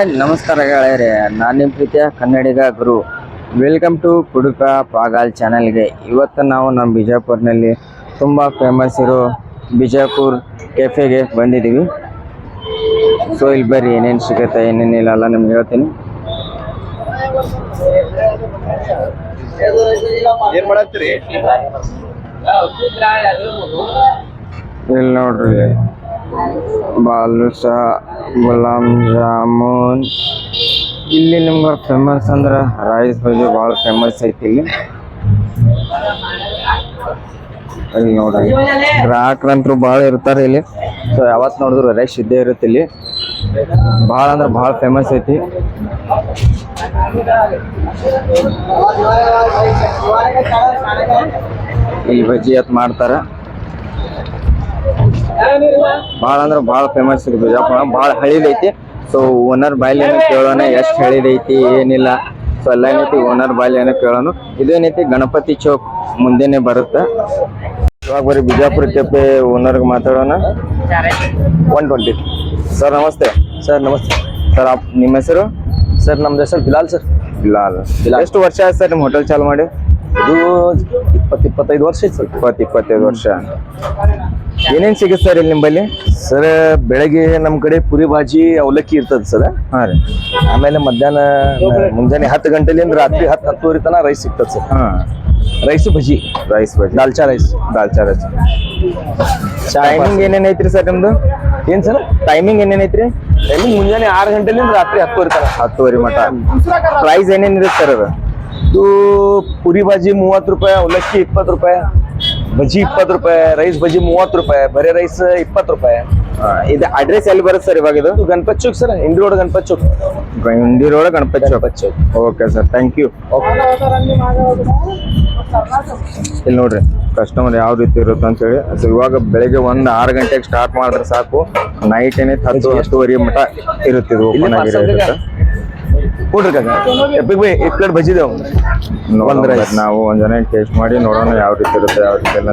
Hi ನಮಸ್ಕಾರ ಗೆಳೆಯರೆ ನಾನು ನಿಮ್ಮ ಪ್ರೀತಿಯ ಕನ್ನಡಿಗ ಗುರು. ವೆಲ್ಕಮ್ ಟು ಕುಡುಕ ಪಾಗಾಲ್ ಚಾನಲ್ಗೆ ಇವತ್ತು ನಾವು ನಮ್ಮ ಬಿಜಾಪುರ್ನಲ್ಲಿ ತುಂಬ ಫೇಮಸ್ ಇರೋ ಬಿಜಾಪುರ್ ಕೆಫೆಗೆ ಬಂದಿದ್ದೀವಿ. ಸೊ ಇಲ್ಲಿ ಬರ್ರಿ ಏನೇನು ಸಿಗುತ್ತೆ ಏನೇನಿಲ್ಲ ಅಲ್ಲ ನಿಮ್ಗೆ ಹೇಳ್ತೀನಿ. ಇಲ್ಲಿ ನೋಡ್ರಿ. ಬಾಲುಷಾ ಗುಲಾಬ್ ಜಾಮೂನ್. ಇಲ್ಲಿ ನಿಮ್ಗೆ ಫೇಮಸ್ ಅಂದ್ರೆ ರೈಸ್ ಬಜ್ಜಿ ಭಾಳ ಫೇಮಸ್ ಐತಿ ಇಲ್ಲಿ. ಇಲ್ಲಿ ನೋಡ್ರಿ ಗ್ರಾಹಕರಂತರು ಭಾಳ ಇರ್ತಾರೆ ಇಲ್ಲಿ. ಸೊ ಯಾವತ್ತು ನೋಡಿದ್ರು ರೈಸ್ ಇದ್ದೇ ಇರುತ್ತೆ ಇಲ್ಲಿ. ಭಾಳ ಅಂದ್ರೆ ಭಾಳ ಫೇಮಸ್ ಐತಿ. ಇಲ್ಲಿ ಬಜ್ಜಿ ಅತ್ ಮಾಡ್ತಾರ? ಭಾಳ ಅಂದ್ರೆ ಭಾಳ ಫೇಮಸ್ ಇದು ಬಿಜಾಪುರ ಭಾಳ ಹಳಿದೈತಿ ಸೊ ಓನರ್ ಬಾಯ್ಲಿ ಏನೋ ಕೇಳೋಣ ಎಷ್ಟು ಹಳಿದೈತಿ ಏನಿಲ್ಲ. ಸೊ ಎಲ್ಲ ಏನೈತಿ ಓನರ್ ಬಾಯ್ಲಿ ಏನೋ ಕೇಳೋಣ. ಇದೇನೈತಿ ಗಣಪತಿ ಚೌಕ್ ಮುಂದೆನೆ ಬರುತ್ತೆ. ಇವಾಗ ಬರೀ ಬಿಜಾಪುರ ಕೆಪ್ಪೆ ಓನರ್ಗೆ ಮಾತಾಡೋಣ. ಒನ್ ಟ್ವೆಂಟಿ ಸರ್ ನಮಸ್ತೆ. ಸರ್ ನಮಸ್ತೆ. ಸರ್ ನಿಮ್ಮ ಹೆಸರು? ಸರ್ ನಮ್ದು ಹೆಸರು ಬಿಲಾಲ್ ಸರ್. ಬಿಲಾಲ್. ಎಷ್ಟು ವರ್ಷ ಆಯ್ತು ಸರ್ ನಿಮ್ಮ ಹೋಟೆಲ್ ಚಾಲು ಮಾಡಿ? ಇದು ಇಪ್ಪತ್ತು ಇಪ್ಪತ್ತೈದು ವರ್ಷ ಸರ್. ಇಪ್ಪತ್ತು ಇಪ್ಪತ್ತೈದು ವರ್ಷ. ಏನೇನು ಸಿಗುತ್ತೆ ಸರ್ ಇಲ್ಲಿ ನಿಂಬಲ್ಲಿ? ಸರ್ ಬೆಳಗ್ಗೆ ನಮ್ಮ ಕಡೆ ಪುರಿ ಭಾಜಿ ಅವಲಕ್ಕಿ ಇರ್ತದೆ ಸರ್. ಹಾಂ ರೀ. ಆಮೇಲೆ ಮಧ್ಯಾಹ್ನ ಮುಂಜಾನೆ ಹತ್ತು ಗಂಟೆಲಿಂದ ರಾತ್ರಿ ಹತ್ತು ಹತ್ತುವರೆ ತನಕ ರೈಸ್ ಸಿಗ್ತದೆ ಸರ್. ಹಾಂ. ರೈಸ್ ಭಜಿ. ರೈಸ್ ಬಜ್ಜಿ ದಾಲ್ಚಾ ರೈಸ್ ದಾಲ್ಚಾ ರೈಸ್ ಟೈಮಿಂಗ್ ಏನೇನು ಐತ್ರಿ ಸರ್ ನಿಮ್ದು? ಏನು ಸರ್? ಟೈಮಿಂಗ್ ಏನೇನು ಐತ್ರಿ? ಟೈಮಿಂಗ್ ಮುಂಜಾನೆ ಆರು ಗಂಟೆಲಿಂದ ರಾತ್ರಿ ಹತ್ತುವರೆ ತನಕ. ಹತ್ತುವರೆ ಮಟ. ಪ್ರೈಸ್ ಏನೇನು ಇರುತ್ತೆ ಸರ್ ಅದು? ಇದು ಪುರಿ ಬಾಜಿ ಮೂವತ್ತು ರೂಪಾಯಿ ಅವಲಕ್ಕಿ ಇಪ್ಪತ್ತು ರೂಪಾಯಿ ಬಜ್ಜಿ ಇಪ್ಪತ್ತು ರೂಪಾಯಿ ರೈಸ್ ಬಜ್ಜಿ ಮೂವತ್ತು ರೂಪಾಯಿ ಬರೀ ರೈಸ್ ಇಪ್ಪತ್ತು ರೂಪಾಯಿ. ಇದು ಅಡ್ರೆಸ್ ಎಲ್ಲಿ ಬರುತ್ತೆ ಸರ್ ಇವಾಗ ಇದು? Ganapati Chowk sir Indi road Ganapat Chowk. Indi road Ganapati Ganapat Chowk. Okay sir thank you ಇಲ್ಲಿ ನೋಡ್ರಿ ಕಸ್ಟಮರ್ ಯಾವ ರೀತಿ ಇರುತ್ತೆ ಅಂತ ಹೇಳಿ. ಸೊ ಇವಾಗ ಬೆಳಿಗ್ಗೆ ಒಂದ್ ಆರು ಗಂಟೆಗೆ ಸ್ಟಾರ್ಟ್ ಮಾಡಿದ್ರೆ ಸಾಕು. ನೈಟ್ ಏನೇ ಹತ್ತು ಹತ್ತುವರೆ ಮಟ ಇರುತ್ತೆ ಇದು ಓಪನ್ ಆಗಿರೋದ್ರಿಂದ. ಆಗಿರುತ್ತೆ ಕೊಡ್ರಿ ಕಾಕ. ಎಪ್ಪಿಗೆ ಬೈ ಎಕ್ ಪ್ಲೇಟ್ ಬಜ್ಜಿ ದೇವು ಒಂದ್ ಟೇಸ್ಟ್ ಮಾಡಿ ನೋಡೋಣ ಯಾವ ರೀತಿ ಇರುತ್ತೆ ಯಾವ ರೀತಿ ಇಲ್ಲ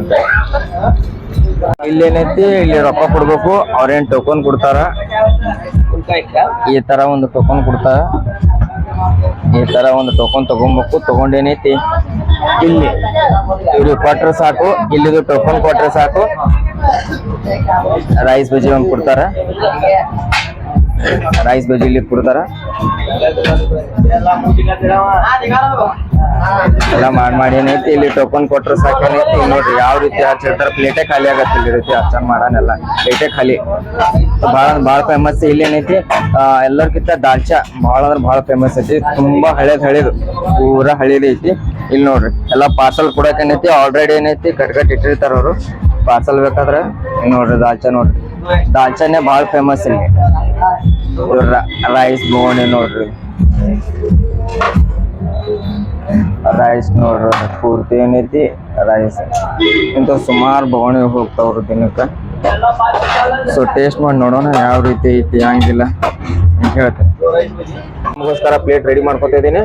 ಇಲ್ಲೇನೈತಿ ಇಲ್ಲಿ ರೊಕ್ಕ ಕೊಡ್ಬೇಕು ಅವ್ರೇನ್ ಟೋಕನ್ ಕೊಡ್ತಾರ? ಈ ತರ ಒಂದು ಟೋಕನ್ ಕೊಡ್ತಾರ. ಈ ತರ ಒಂದು ಟೋಕನ್ ತಗೊಬೇಕು ತಗೊಂಡೇನೈತಿ? ಇಲ್ಲಿ. ಇವ್ರಿಗೆ ಕೊಟ್ರೆ ಸಾಕು ಇಲ್ಲಿದು ಟೋಕನ್ ಕೊಟ್ರೆ ಸಾಕು. ರೈಸ್ ಬಜ್ಜಿ ಒಂದು ಕೊಡ್ತಾರ. ರೈಸ್ ಬಜ್ಜಿ ಇಲ್ಲಿ ಕೊಡ್ತಾರ? ಎಲ್ಲ ಮಾಡಿ ಮಾಡಿ ಏನೈತಿ, ಇಲ್ಲಿ ಟೋಕನ್ ಕೊಟ್ರೆ ಸಾಕೇನೈತಿ ನೋಡ್ರಿ, ಯಾವ ರೀತಿ ಹಚ್ಚಿರ್ತಾರ ಪ್ಲೇಟೇ ಖಾಲಿ ಆಗತ್ತೆ ಇಲ್ಲಿ ರೀತಿ ಹಚ್ಚನ್ ಮಾಡಾನೆಲ್ಲ ಪ್ಲೇಟೇ ಖಾಲಿ. ಭಾಳ ಭಾಳ ಫೇಮಸ್ ಇಲ್ಲಿ ಏನೈತಿ ಎಲ್ಲರಿಗಿಂತ ದಾಲ್ಚಾ, ಭಾಳ ಅಂದ್ರೆ ಭಾಳ ಫೇಮಸ್ ಐತಿ. ತುಂಬಾ ಹಳೇದ್ ಹಳೇದು, ಪೂರಾ ಹಳೇದ್ ಐತಿ. ಇಲ್ಲಿ ನೋಡ್ರಿ, ಎಲ್ಲ ಪಾರ್ಸಲ್ ಕೊಡಕ್ ಏನೈತಿ ಆಲ್ರೆಡಿ ಏನೈತಿ ಕಟ್ಕಟ್ ಕಟ್ ಇಟ್ಟಿರ್ತಾರ ಅವರು. ಪಾರ್ಸಲ್ ಬೇಕಾದ್ರೆ ನೋಡ್ರಿ ದಾಲ್ಚಾ ನೋಡ್ರಿ. ದಾಲ್ಚಾನೇ ಭಾಳ ಫೇಮಸ್ ಇಲ್ಲಿ. ರೈಸ್ ಬೋಣಿ ನೋಡ್ರಿ. ರೈಸ್ ನೋಡ್ರಿ, ಪೂರ್ತಿ ಏನೈತಿ ರೈಸ್ ಇಂಥ ಸುಮಾರು ಬೋಣಿ ಹೋಗ್ತಾವ್ರಿ ದಿನಕ್ಕೆ. ಸೊ ಟೇಸ್ಟ್ ಮಾಡಿ ನೋಡೋಣ ಯಾವ ರೀತಿ ಐತಿ, ಹಂಗಿಲ್ಲ. ಅಂತ ಹೇಳ್ತೇನೆ. ನಮಗೋಸ್ಕರ ಪ್ಲೇಟ್ ರೆಡಿ ಮಾಡ್ಕೊತಾ ಇದ್ದೀನಿ.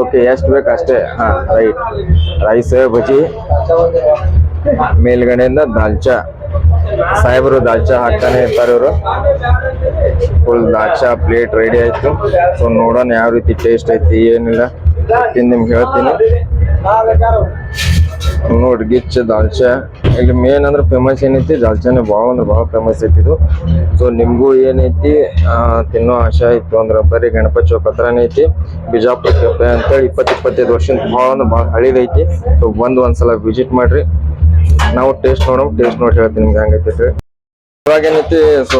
ಓಕೆ ಎಷ್ಟು ಬೇಕು ಅಷ್ಟೇ. ಹಾಂ ರೈಟ್ ರೈಸ್ ಬಜ್ಜಿ. ಮೇಲ್ಗಡೆಯಿಂದ ದಾಲ್ಚಾ, ಸಾಹೇಬರು ದಾಲ್ಚಾ ಹಾಕ್ತಾನೆ ಇರ್ತಾರೆ ಇವರು. ಫುಲ್ ದಾಲ್ಚಾ ಪ್ಲೇಟ್ ರೆಡಿ ಆಯ್ತು. ಸೊ ನೋಡೋಣ ಯಾವ ರೀತಿ ಟೇಸ್ಟ್ ಐತಿ, ಏನಿಲ್ಲ. ತಿಂದು ನಿಮ್ಗೆ ಹೇಳ್ತೀನಿ. ನೋಡಿ, ಗಿಚ್ಚ, ದಾಲ್ಚಾ. ಇಲ್ಲಿ ಮೇನ್ ಅಂದ್ರೆ ಫೇಮಸ್ ಏನೈತಿ, ದಾಲ್ಚಾನೆ ಭಾಳ ಅಂದ್ರೆ ಭಾಳ ಫೇಮಸ್ ಐತಿ ಇದು. ಸೊ ನಿಮಗೂ ಏನೈತಿ ತಿನ್ನೋ ಆಶೆ ಇತ್ತು ಅಂದ್ರೆ ಬರೀ ಗಣಪತಿ ಚೌಕ್ ಹತ್ರನೇ ಐತಿ. ಬಿಜಾಪುರ ಕೆಫೆ ಅಂತೇಳಿ ಇಪ್ಪತ್ತು ಇಪ್ಪತ್ತೈದು ಭಾಳ ಅಂದ್ರೆ ಭಾಳ ಹಳಿದೈತಿ. ಸೊ ಬಂದು ಒಂದ್ಸಲ ವಿಸಿಟ್ ಮಾಡ್ರಿ. ನಾವು ಟೇಸ್ಟ್ ನೋಡೋಣ ಟೇಸ್ಟ್ ನೋಡಿ ಹೇಳ್ತೀನಿ ನಿಮ್ಗೆ ಹೆಂಗೈತಿ ಅಂತ ಹೇಳಿ ಇವಾಗ ಏನೈತಿ ಸೊ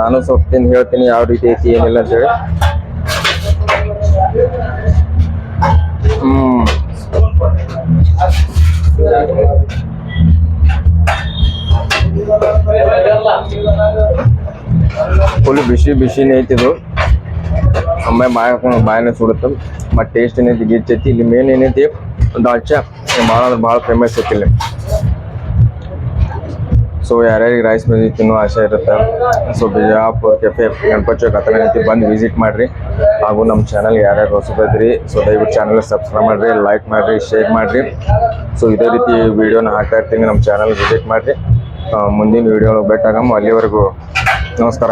ನಾನು ಸ್ವಲ್ಪ ತಿಂದು ಹೇಳ್ತೀನಿ ಯಾವ ರೀತಿ ಐತಿ, ಏನಿಲ್ಲ ಅಂತ ಹೇಳಿ. ಹ್ಮ್. ಫುಲ್ ಬಿಸಿ ಬಿಸಿನೇ ಐತಿ ಇದು. ಒಮ್ಮೆ ಬಾಯಿ ಹಾಕೊಂಡು ಬಾಯಿನೇ ಸುಡುತ್ತೆ. ಮತ್ತು ಟೇಸ್ಟ್ ಏನೈತಿ ಗಿಚ್ ಐತಿ. ಇಲ್ಲಿ ಮೇನ್ ಏನೈತಿ ದಾಲ್ಚಾ ಭಾಳ ಅಂದ್ರೆ ಭಾಳ ಫೇಮಸ್ ಐತಿ ಇಲ್ಲಿ. ಸೊ ಯಾರ್ಯಾರಿಗೆ ರೈಸ್ ಬಜ್ಜಿ ತಿನ್ನೋ ಆಸೆ ಇರುತ್ತೆ ಸೊ ಬಿಜಾಪುರ್ ಕೆಫೆ ಗಣಪತಿ ಚೌಕ್ ಹತ್ರ ಐತಿ ಬಂದು ವಿಸಿಟ್ ಮಾಡಿರಿ. ಹಾಗೂ ನಮ್ಮ ಚಾನಲ್ ಯಾರ್ಯಾರು ಹೊಸಬದ್ರಿ ಸೊ ದಯವಿಟ್ಟು ಚಾನಲ್ ಸಬ್ಸ್ಕ್ರೈಬ್ ಮಾಡಿರಿ ಲೈಕ್ ಮಾಡಿರಿ ಶೇರ್ ಮಾಡಿರಿ. ಸೊ ಇದೇ ರೀತಿ ವಿಡಿಯೋನ ಹಾಕ್ತಾ ಇರ್ತೀನಿ ನಮ್ಮ ಚಾನಲ್ ವಿಸಿಟ್ ಮಾಡಿರಿ. ಮುಂದಿನ ವಿಡಿಯೋ ಭೇಟಾಗಮ್ಮ ಅಲ್ಲಿವರೆಗೂ ನಮಸ್ಕಾರ.